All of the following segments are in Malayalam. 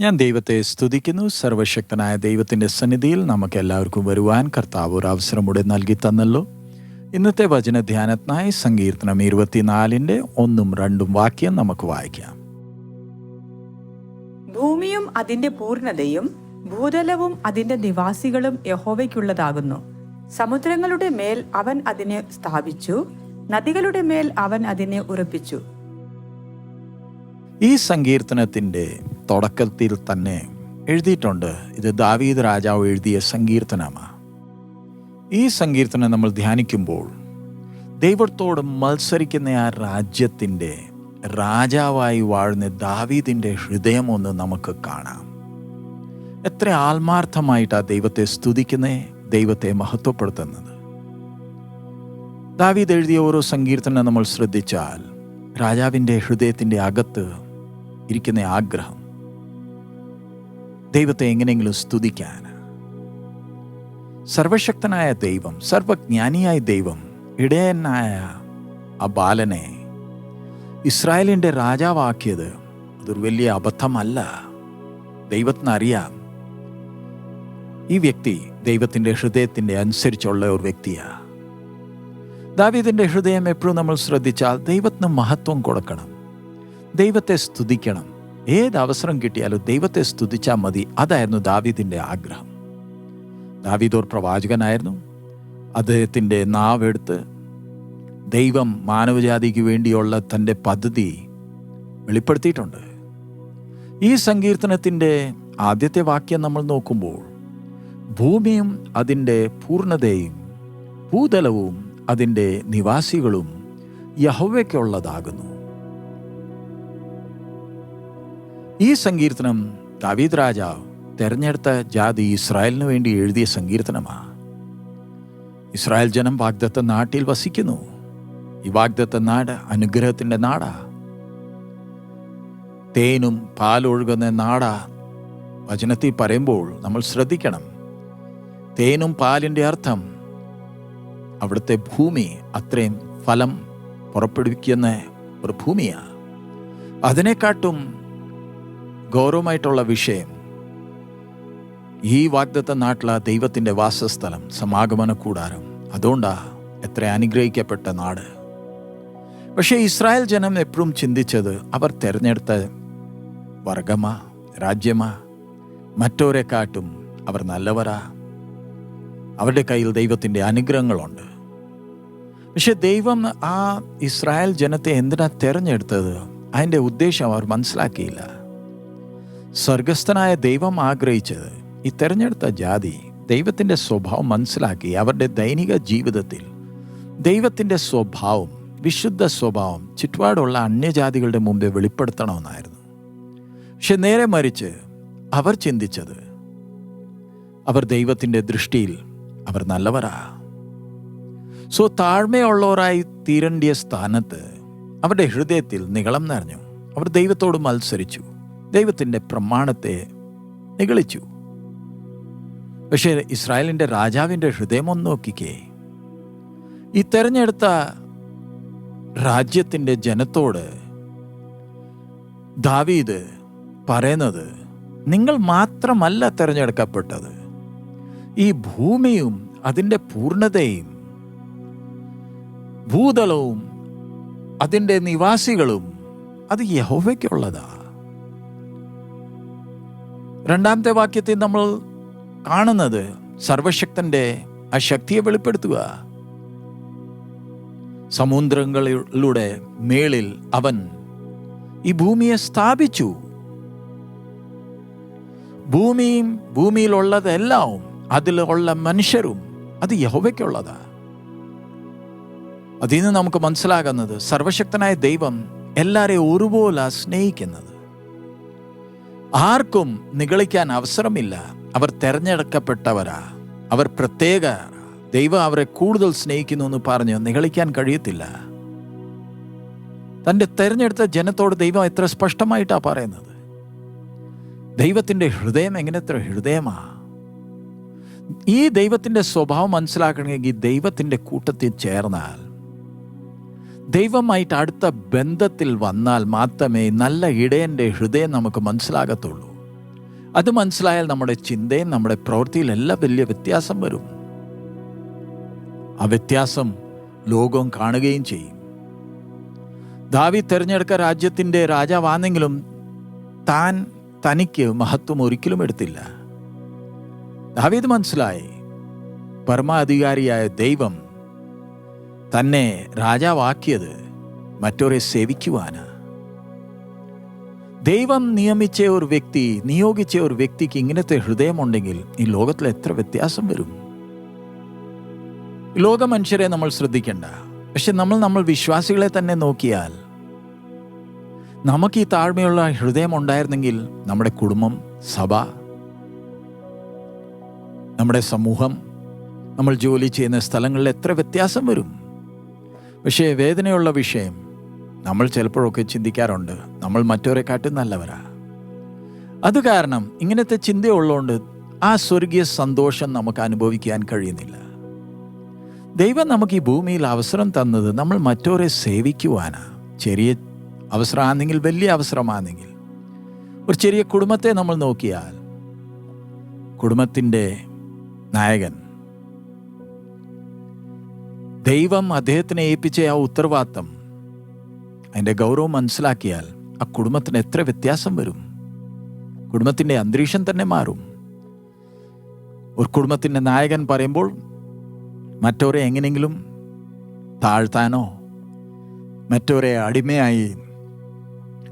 ഞാൻ ദൈവത്തെ സ്തുതിക്കുന്നു. സർവശക്തനായ ദൈവത്തിന്റെ സന്നിധിയിൽ നമുക്ക് എല്ലാവർക്കും വരുവാൻ കർത്താവ് ഒരു അവസരം കൂടെ നൽകി തന്നല്ലോ. ഇന്നത്തെ വചന ധ്യാനത്തിനായി സങ്കീർത്തനം ഇരുപത്തിനാലിന്റെ ഒന്നും രണ്ടും വാക്യം നമുക്ക് വായിക്കാം. ഭൂമിയും അതിന്റെ പൂർണതയും ഭൂതലവും അതിന്റെ നിവാസികളും യഹോവയ്ക്കുള്ളതാകുന്നു. സമുദ്രങ്ങളുടെ മേൽ അവൻ അതിനെ സ്ഥാപിച്ചു നദികളുടെ മേൽ അവൻ അതിനെ ഉറപ്പിച്ചു. ഈ സങ്കീർത്തനത്തിന്റെ തുടക്കത്തിൽ തന്നെ എഴുതിയിട്ടുണ്ട്. ഇത് ദാവീദ് രാജാവ് എഴുതിയ സങ്കീർത്തനമാണ് ഈ സങ്കീർത്തനം നമ്മൾ ധ്യാനിക്കുമ്പോൾ ദൈവത്തോട് മത്സരിക്കുന്ന ആ രാജ്യത്തിന്റെ രാജാവായി വാഴുന്ന ദാവീദിന്റെ ഹൃദയമൊന്ന് നമുക്ക് കാണാം. എത്ര ആത്മാർത്ഥമായിട്ടാണ് ദൈവത്തെ സ്തുതിക്കുന്നേ ദൈവത്തെ മഹത്വപ്പെടുത്തുന്നത്. ദാവീദ് എഴുതിയ ഓരോ സങ്കീർത്തനം നമ്മൾ ശ്രദ്ധിച്ചാൽ രാജാവിന്റെ ഹൃദയത്തിന്റെ അകത്ത് ഇരിക്കുന്ന ആഗ്രഹം ദൈവത്തെ എങ്ങനെയെങ്കിലും സ്തുതിക്കാൻ. സർവശക്തനായ ദൈവം സർവജ്ഞാനിയായ ദൈവം ഇടയനായ ആ ബാലനെ ഇസ്രായേലിന്റെ രാജാവാക്കിയത് അതൊരു വലിയ അബദ്ധമല്ല. ദൈവത്തിനറിയാം. ഈ വ്യക്തി ദൈവത്തിന്റെ ഹൃദയത്തിന്റെ അനുസരിച്ചുള്ള ഒരു വ്യക്തിയാണ് ദാവീദിന്റെ ഹൃദയം എപ്പോഴും നമ്മൾ ശ്രദ്ധിച്ചാൽ ദൈവത്തിന് മഹത്വം കൊടുക്കണം. ദൈവത്തെ സ്തുതിക്കണം. ഏത് അവസരം കിട്ടിയാലും ദൈവത്തെ സ്തുതിച്ചാൽ മതി. അതായിരുന്നു ദാവീദിന്റെ ആഗ്രഹം. ദാവീദ് ഒരു പ്രവാചകനായിരുന്നു. അദ്ദേഹത്തിന്റെ നാവെടുത്ത് ദൈവം മാനവജാതിക്ക് വേണ്ടിയുള്ള തന്റെ പദ്ധതി വെളിപ്പെടുത്തിയിട്ടുണ്ട്. ഈ സങ്കീർത്തനത്തിന്റെ ആദ്യത്തെ വാക്യം നമ്മൾ നോക്കുമ്പോൾ ഭൂമിയും അതിന്റെ പൂർണതയും ഭൂതലവും അതിന്റെ നിവാസികളും യഹോവയ്ക്കുള്ളതാകുന്നു. ഈ സങ്കീർത്തനം ദാവീദ് രാജാവ് തെരഞ്ഞെടുത്ത ജാതി ഇസ്രായേലിന് വേണ്ടി എഴുതിയ സങ്കീർത്തനമാണ് ഇസ്രായേൽ ജനം വാഗ്ദത്ത നാട്ടിൽ വസിക്കുന്നു. ഈ വാഗ്ദത്ത നാട് അനുഗ്രഹത്തിന്റെ നാടാ. തേനും പാലൊഴുകുന്ന നാടാ. വചനത്തിൽ പറയുമ്പോൾ നമ്മൾ ശ്രദ്ധിക്കണം. തേനും പാലിന്റെ അർത്ഥം അവിടുത്തെ ഭൂമി അത്രയും ഫലം പുറപ്പെടുവിക്കുന്ന ഒരു ഭൂമിയാണ് അതിനെക്കാട്ടും ഗൗരവമായിട്ടുള്ള വിഷയം. ഈ വാഗ്ദത്ത നാട്ടിലെ ദൈവത്തിന്റെ വാസസ്ഥലം സമാഗമന കൂടാരം അതുകൊണ്ടാ എത്ര അനുഗ്രഹിക്കപ്പെട്ട നാട്. പക്ഷേ ഇസ്രായേൽ ജനം എപ്പോഴും ചിന്തിച്ചത് അവർ തിരഞ്ഞെടുത്ത വർഗമാ രാജ്യമാ മറ്റോരെക്കാട്ടും അവർ നല്ലവരാ. അവരുടെ കയ്യിൽ ദൈവത്തിന്റെ അനുഗ്രഹങ്ങളുണ്ട്. പക്ഷെ ദൈവം ആ ഇസ്രായേൽ ജനത്തെ എന്തിനാ തിരഞ്ഞെടുത്തത്? അതിന്റെ ഉദ്ദേശം അവർ മനസ്സിലാക്കിയില്ല. സ്വർഗസ്ഥനായ ദൈവം ആഗ്രഹിച്ചത് ഈ തെരഞ്ഞെടുത്ത ജാതി ദൈവത്തിന്റെ സ്വഭാവം മനസ്സിലാക്കി അവരുടെ ദൈനിക ജീവിതത്തിൽ ദൈവത്തിന്റെ സ്വഭാവം വിശുദ്ധ സ്വഭാവം ചുറ്റുപാടുള്ള അന്യജാതികളുടെ മുമ്പേ വെളിപ്പെടുത്തണമെന്നായിരുന്നു. പക്ഷെ നേരെ മറിച്ച് അവർ ചിന്തിച്ചത് അവർ ദൈവത്തിന്റെ ദൃഷ്ടിയിൽ അവർ നല്ലവരാ. സോ താഴ്മയുള്ളവരായി തീരേണ്ടിയ സ്ഥാനത്ത് അവരുടെ ഹൃദയത്തിൽ നികളം നിറഞ്ഞു. അവർ ദൈവത്തോട് മത്സരിച്ചു. ദൈവത്തിന്റെ പ്രമാണത്തെ നിഗളിച്ചു. പക്ഷേ ഇസ്രായേലിന്റെ രാജാവിന്റെ ഹൃദയം ഒന്ന് നോക്കിക്കേ. ഈ തെരഞ്ഞെടുത്ത രാജ്യത്തിന്റെ ജനത്തോട് ദാവീദ് പറയുന്നത് നിങ്ങൾ മാത്രമല്ല തിരഞ്ഞെടുക്കപ്പെട്ടത്. ഈ ഭൂമിയും അതിന്റെ പൂർണതയും ഭൂതലവും അതിന്റെ നിവാസികളും അത് യഹോവയ്ക്കുള്ളതാ. രണ്ടാമത്തെ വാക്യത്തിൽ നമ്മൾ കാണുന്നത് സർവശക്തന്റെ ആ ശക്തിയെ വെളിപ്പെടുത്തുക. സമുദ്രങ്ങളിലൂടെ മേളിൽ അവൻ ഈ ഭൂമിയെ സ്ഥാപിച്ചു. ഭൂമിയും ഭൂമിയിലുള്ളതെല്ലാം അതിലുള്ള മനുഷ്യരും അത് യഹോവയ്ക്കുള്ളതാ. അതിൽ നിന്ന് നമുക്ക് മനസ്സിലാകുന്നത് സർവശക്തനായ ദൈവം എല്ലാരെയും ഒരുപോലെ സ്നേഹിക്കുന്നത്. ആർക്കും നിഗളിക്കാൻ അവസരമില്ല. അവർ തെരഞ്ഞെടുക്കപ്പെട്ടവരാ. അവർ പ്രത്യേക ദൈവം അവരെ കൂടുതൽ സ്നേഹിക്കുന്നു എന്ന് പറഞ്ഞ് നിഗളിക്കാൻ കഴിയത്തില്ല. തന്റെ തെരഞ്ഞെടുത്ത ജനത്തോട് ദൈവം എത്ര സ്പഷ്ടമായിട്ടാണ് പറയുന്നത്? ദൈവത്തിന്റെ ഹൃദയം എങ്ങനത്തെ ഹൃദയമാ? ഈ ദൈവത്തിന്റെ സ്വഭാവം മനസ്സിലാക്കണമെങ്കിൽ ദൈവത്തിന്റെ കൂട്ടത്തിൽ ചേർന്നാൽ ദൈവമായിട്ട് അടുത്ത ബന്ധത്തിൽ വന്നാൽ മാത്രമേ നല്ല ഇടയന്റെ ഹൃദയം നമുക്ക് മനസ്സിലാകത്തുള്ളൂ. അത് മനസ്സിലായാൽ നമ്മുടെ ചിന്തയും നമ്മുടെ പ്രവൃത്തിയിലെല്ലാം വലിയ വ്യത്യാസം വരും. ആ വ്യത്യാസം ലോകം കാണുകയും ചെയ്യും. ദാവി തെരഞ്ഞെടുക്ക രാജ്യത്തിന്റെ രാജാവാണെങ്കിലും താൻ തനിക്ക് മഹത്വം ഒരിക്കലും എടുത്തില്ല. ദാവീദ് മനസ്സിലായി പരമാധികാരിയായ ദൈവം തന്നെ രാജാവാക്കിയത് മറ്റൊരെ സേവിക്കുവാന്. ദൈവം നിയമിച്ച ഒരു വ്യക്തി നിയോഗിച്ച ഒരു വ്യക്തിക്ക് ഇങ്ങനത്തെ ഹൃദയമുണ്ടെങ്കിൽ ഈ ലോകത്തിൽ എത്ര വ്യത്യാസം വരും? ലോക മനുഷ്യരെ നമ്മൾ ശ്രദ്ധിക്കേണ്ട. പക്ഷെ നമ്മൾ നമ്മൾ വിശ്വാസികളെ തന്നെ നോക്കിയാൽ നമുക്ക് ഈ താഴ്മയുള്ള ഹൃദയം ഉണ്ടായിരുന്നെങ്കിൽ നമ്മുടെ കുടുംബം സഭ നമ്മുടെ സമൂഹം നമ്മൾ ജോലി ചെയ്യുന്ന സ്ഥലങ്ങളിൽ എത്ര വ്യത്യാസം വരും? പക്ഷേ വേദനയുള്ള വിഷയം നമ്മൾ ചിലപ്പോഴൊക്കെ ചിന്തിക്കാറുണ്ട്. നമ്മൾ മറ്റവരെ കാട്ടും നല്ലവരാ. അത് കാരണം ഇങ്ങനത്തെ ചിന്തയുള്ളതുകൊണ്ട് ആ സ്വർഗീയ സന്തോഷം നമുക്ക് അനുഭവിക്കാൻ കഴിയുന്നില്ല. ദൈവം നമുക്ക് ഈ ഭൂമിയിൽ അവസരം തന്നത് നമ്മൾ മറ്റവരെ സേവിക്കുവാനാ. ചെറിയ അവസരമാണെങ്കിൽ വലിയ അവസരമാണെങ്കിൽ. ഒരു ചെറിയ കുടുംബത്തെ നമ്മൾ നോക്കിയാൽ കുടുംബത്തിന്റെ നായകൻ ദൈവം അദ്ദേഹത്തിനെ ഏൽപ്പിച്ച ആ ഉത്തരവാദിത്തം അതിന്റെ ഗൗരവം മനസ്സിലാക്കിയാൽ ആ കുടുംബത്തിന് എത്ര വ്യത്യാസം വരും. കുടുംബത്തിന്റെ അന്തരീക്ഷം തന്നെ മാറും. ഒരു കുടുംബത്തിന്റെ നായകൻ പറയുമ്പോൾ മറ്റവരെ എങ്ങനെയെങ്കിലും താഴ്ത്താനോ മറ്റവരെ അടിമയായി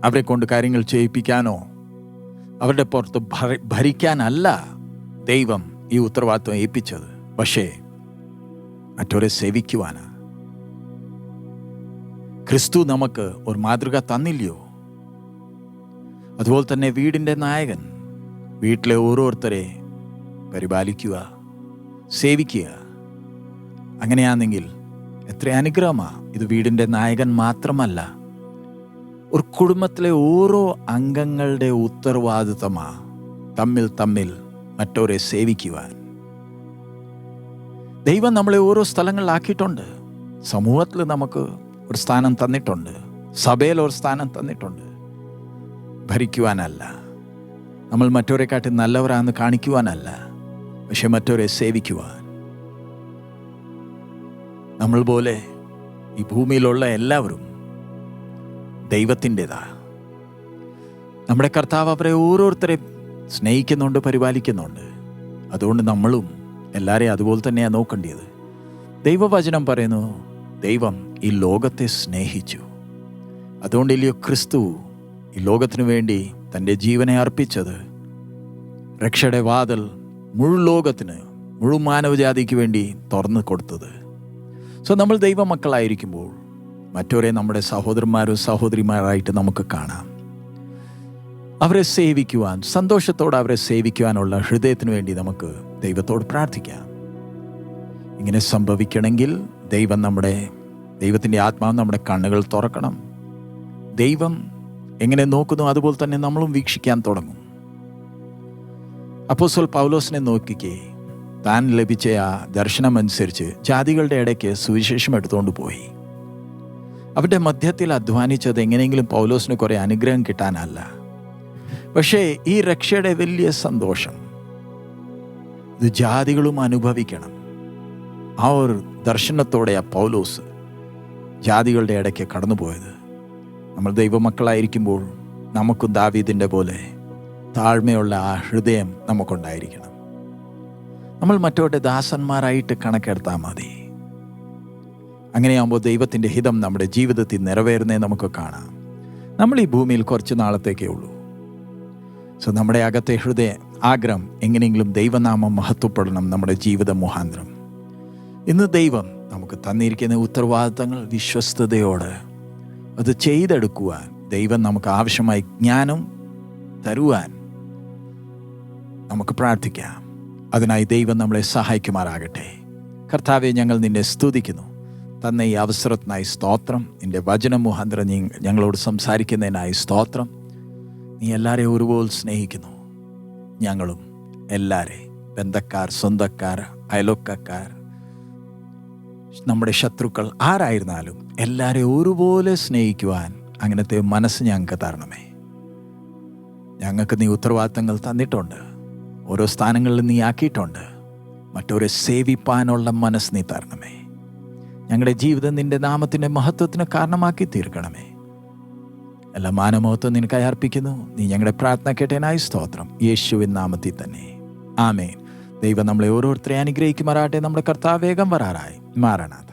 അവരെ കൊണ്ട് കാര്യങ്ങൾ ചെയ്യിപ്പിക്കാനോ അവരുടെ പുറത്ത് ഭരിക്കാനല്ല ദൈവം ഈ ഉത്തരവാദിത്വം ഏൽപ്പിച്ചത്. പക്ഷേ മറ്റവരെ സേവിക്കുവാനാ. ക്രിസ്തു നമുക്ക് ഒരു മാതൃക തന്നില്ലയോ? അതുപോലെ തന്നെ വീടിന്റെ നായകൻ വീട്ടിലെ ഓരോരുത്തരെ പരിപാലിക്കുക സേവിക്കുക. അങ്ങനെയാണെങ്കിൽ എത്ര അനുഗ്രഹമാണ് ഇത് വീടിന്റെ നായകൻ മാത്രമല്ല. ഒരു കുടുംബത്തിലെ ഓരോ അംഗങ്ങളുടെ ഉത്തരവാദിത്തമാണ് തമ്മിൽ തമ്മിൽ മറ്റവരെ സേവിക്കുവാൻ. ദൈവം നമ്മളെ ഓരോ സ്ഥലങ്ങളിലാക്കിയിട്ടുണ്ട്. സമൂഹത്തിൽ നമുക്ക് ഒരു സ്ഥാനം തന്നിട്ടുണ്ട്. സഭയിൽ ഒരു സ്ഥാനം തന്നിട്ടുണ്ട്. ഭരിക്കുവാനല്ല. നമ്മൾ മറ്റവരെക്കാട്ടി നല്ലവരാന്ന് കാണിക്കുവാനല്ല. പക്ഷെ മറ്റവരെ സേവിക്കുവാൻ. നമ്മൾ പോലെ ഈ ഭൂമിയിലുള്ള എല്ലാവരും ദൈവത്തിന്റെതാ. നമ്മുടെ കർത്താവ് അവരെ ഓരോരുത്തരെ സ്നേഹിക്കുന്നുണ്ട് പരിപാലിക്കുന്നുണ്ട്. അതുകൊണ്ട് നമ്മളും എല്ലാവരെയും അതുപോലെ തന്നെയാണ് നോക്കേണ്ടത് ദൈവവചനം പറയുന്നു ദൈവം ഈ ലോകത്തെ സ്നേഹിച്ചു. അതുകൊണ്ടില്ലയോ ക്രിസ്തു ഈ ലോകത്തിനു വേണ്ടി തന്റെ ജീവനെ അർപ്പിച്ചത്. രക്ഷയുടെ വാതിൽ മുഴു ലോകത്തിന് മുഴു മാനവജാതിക്ക് വേണ്ടി തുറന്നു കൊടുത്തത്. സോ നമ്മൾ ദൈവമക്കളായിരിക്കുമ്പോൾ മറ്റവരെ നമ്മുടെ സഹോദരന്മാരും സഹോദരിമാരായിട്ട് നമുക്ക് കാണാം. അവരെ സേവിക്കുവാൻ സന്തോഷത്തോടെ അവരെ സേവിക്കുവാനുള്ള ഹൃദയത്തിന് വേണ്ടി നമുക്ക് ദൈവത്തോട് പ്രാർത്ഥിക്കാം. ഇങ്ങനെ സംഭവിക്കണമെങ്കിൽ ദൈവം നമ്മുടെ ദൈവത്തിന്റെ ആത്മാവ് നമ്മുടെ കണ്ണുകൾ തുറക്കണം. ദൈവം എങ്ങനെ നോക്കുന്നു അതുപോലെ തന്നെ നമ്മളും വീക്ഷിക്കാൻ തുടങ്ങും. അപ്പോസൽ പൗലോസിനെ നോക്കിക്കേ താൻ ലഭിച്ച ആ ദർശനം അനുസരിച്ച് ജാതികളുടെ ഇടയ്ക്ക് സുവിശേഷം എടുത്തുകൊണ്ട് പോയി. അവരുടെ മധ്യത്തിൽ അധ്വാനിച്ചത് എങ്ങനെയെങ്കിലും പൗലോസിന് കുറേ അനുഗ്രഹം കിട്ടാനല്ല. പക്ഷേ ഈ രക്ഷയുടെ വലിയ സന്തോഷം ഇത് ജാതികളും അനുഭവിക്കണം. ആ ഒരു ദർശനത്തോടെ ആ പൗലോസ് ജാതികളുടെ ഇടയ്ക്ക് കടന്നുപോയത്. നമ്മൾ ദൈവമക്കളായിരിക്കുമ്പോൾ നമുക്കും ദാവീദിന്റെ പോലെ താഴ്മയുള്ള ആ ഹൃദയം നമുക്കുണ്ടായിരിക്കണം. നമ്മൾ മറ്റവരുടെ ദാസന്മാരായിട്ട് കണക്കെടുത്താൽ മതി. അങ്ങനെയാകുമ്പോൾ ദൈവത്തിന്റെ ഹിതം നമ്മുടെ ജീവിതത്തിൽ നിറവേറുന്നേ നമുക്ക് കാണാം. നമ്മൾ ഈ ഭൂമിയിൽ കുറച്ച് നാളത്തേക്കേ ഉള്ളൂ. സോ നമ്മുടെ അകത്തെ ഹൃദയ ആഗ്രഹം എങ്ങനെയെങ്കിലും ദൈവനാമം മഹത്വപ്പെടണം നമ്മുടെ ജീവിത മുഖാന്തരം. ഇന്ന് ദൈവം നമുക്ക് തന്നിരിക്കുന്ന ഉത്തരവാദിത്തങ്ങൾ വിശ്വസ്തയോടെ അത് ചെയ്തെടുക്കുവാൻ ദൈവം നമുക്ക് ആവശ്യമായി ജ്ഞാനം തരുവാൻ നമുക്ക് പ്രാർത്ഥിക്കാം. അതിനായി ദൈവം നമ്മളെ സഹായിക്കുമാറാകട്ടെ. കർത്താവെ ഞങ്ങൾ നിന്നെ സ്തുതിക്കുന്നു. തന്ന ഈ അവസരത്തിനായി സ്തോത്രം. നിന്റെ വചനം മുഖാന്തരം ഞങ്ങളോട് സംസാരിക്കുന്നതിനായി സ്തോത്രം. നീ എല്ലാവരെയും ഒരുപോലെ സ്നേഹിക്കുന്നു. ഞങ്ങളും എല്ലാവരെ ബന്ധക്കാർ സ്വന്തക്കാർ അയലൊക്കക്കാർ നമ്മുടെ ശത്രുക്കൾ ആരായിരുന്നാലും എല്ലാവരെയും ഒരുപോലെ സ്നേഹിക്കുവാൻ അങ്ങനത്തെ മനസ്സ് ഞങ്ങൾക്ക് തരണമേ. ഞങ്ങൾക്ക് നീ ഉത്തരവാദിത്തങ്ങൾ തന്നിട്ടുണ്ട്. ഓരോ സ്ഥാനങ്ങളിൽ നീ ആക്കിയിട്ടുണ്ട്. മറ്റൊരു സേവിപ്പാനുള്ള മനസ്സ് നീ തരണമേ. ഞങ്ങളുടെ ജീവിതം നിന്റെ നാമത്തിന്റെ മഹത്വത്തിന് കാരണമാക്കി തീർക്കണമേ. എല്ലാ മാനമഹത്വം നിനക്കായി അർപ്പിക്കുന്നു. നീ ഞങ്ങളുടെ പ്രാർത്ഥന കേട്ടേനായി സ്തോത്രം. യേശുവിൻ നാമത്തിൽ തന്നെ. ആമേൻ. ദൈവം നമ്മളെ ഓരോരുത്തരെ അനുഗ്രഹിക്കുമാറാട്ടെ നമ്മുടെ കർത്താവേഗം വരാറായി. മാറണാഥ